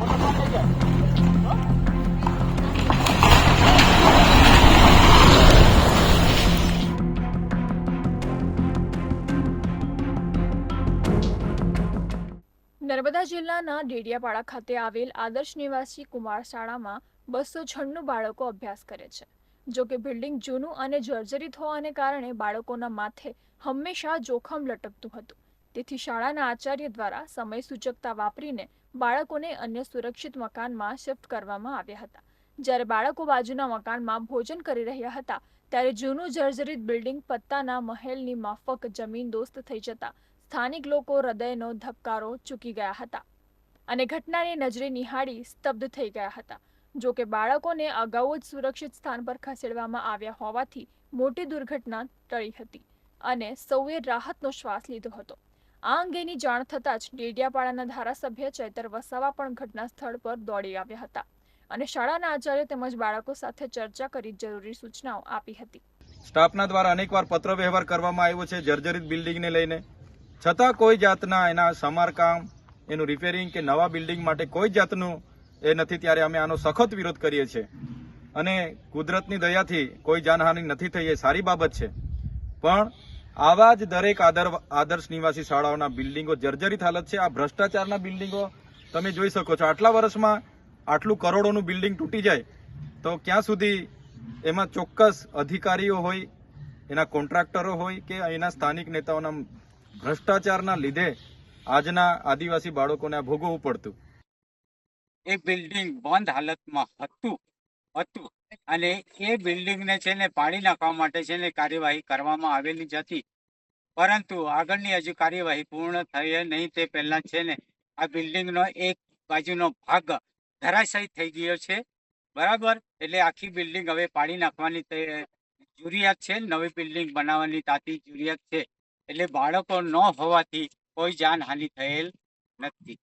નર્મદા જિલ્લાના ડેડિયાપાડા ખાતે આવેલ આદર્શ નિવાસી કુમાર શાળામાં બસો છન્નું બાળકો અભ્યાસ કરે છે. જો કે બિલ્ડિંગ જૂનું અને જર્જરિત હોવાને કારણે બાળકોના માથે હંમેશા જોખમ લટકતું હતું. તેથી શાળાના આચાર્ય દ્વારા સમય સૂચકતા વાપરીને બાળકોને અન્ય સુરક્ષિત મકાનમાં શિફ્ટ કરવામાં આવ્યા હતા. જ્યારે બાળકો બાજુના મકાનમાં ભોજન કરી રહ્યા હતા, ત્યારે જૂનું જર્જરિત બિલ્ડિંગ પત્તાના મહેલની માફક જમીન દોસ્ત થઈ જતા સ્થાનિક લોકો હૃદયનો ધબકારો ચૂકી ગયા હતા અને ઘટનાને નજરે નિહાળી સ્તબ્ધ થઈ ગયા હતા. જો કે બાળકોને અગાઉ જ સુરક્ષિત સ્થાન પર ખસેડવામાં આવ્યા હોવાથી મોટી દુર્ઘટના ટળી હતી અને સૌએ રાહતનો શ્વાસ લીધો હતો. આ અંગેની જાણ થતાં જ ડેડિયાપાડાના ધારાસભ્ય ચૈતર વસાવા પણ ઘટના સ્થળ પર દોડી આવ્યા હતા અને શાળાના આચાર્ય તેમજ બાળકો સાથે ચર્ચા કરી જરૂરી સૂચનાઓ આપી હતી. સ્ટાફના દ્વારા અનેકવાર પત્ર વ્યવહાર કરવામાં આવ્યો છે જર્જરિત બિલ્ડિંગને લઈને. છતાં કોઈ જાતના એના સમારકામ, એનું રિપેરિંગ કે નવા બિલ્ડિંગ માટે કોઈ જાતનું એ નથી ત્યારે અમે આનો સખત વિરોધ કરીએ છીએ. અને કુદરતની દયાથી કોઈ જાનહાનિ નથી થઈ એ સારી બાબત છે. પણ આવા જ દરેક આદર આદર્શ નિવાસી શાળાઓના બિલ્ડિંગો જર્જરિત હાલત છે. આ ભ્રષ્ટાચારના બિલ્ડિંગો તમે જોઈ શકો છો. આટલા વર્ષમાં આટલું કરોડોનું બિલ્ડિંગ તૂટી જાય તો ક્યાં સુધી એમાં ચોક્કસ અધિકારીઓ હોય, એના કોન્ટ્રાક્ટરો હોય કે એના સ્થાનિક નેતાઓના ભ્રષ્ટાચારના લીધે આજના આદિવાસી બાળકોને ભોગવવું પડતું. એ બિલ્ડિંગ બંધ હાલતમાં હતું હતું. અને એ બિલ્ડિંગને છે ને પાડી નાખવા માટે છે ને કાર્યવાહી કરવામાં આવેલી જ હતી. પરંતુ આગળની હજુ કાર્યવાહી પૂર્ણ થઈ નહીં તે પહેલાં છે ને આ બિલ્ડિંગનો એક બાજુનો ભાગ ધરાશાયી થઈ ગયો છે. બરાબર? એટલે આખી બિલ્ડિંગ હવે પાડી નાખવાની જરૂરિયાત છે. નવી બિલ્ડિંગ બનાવવાની તાતી જરૂરિયાત છે. એટલે બાળકો ન હોવાથી કોઈ જાનહાનિ થયેલ નથી.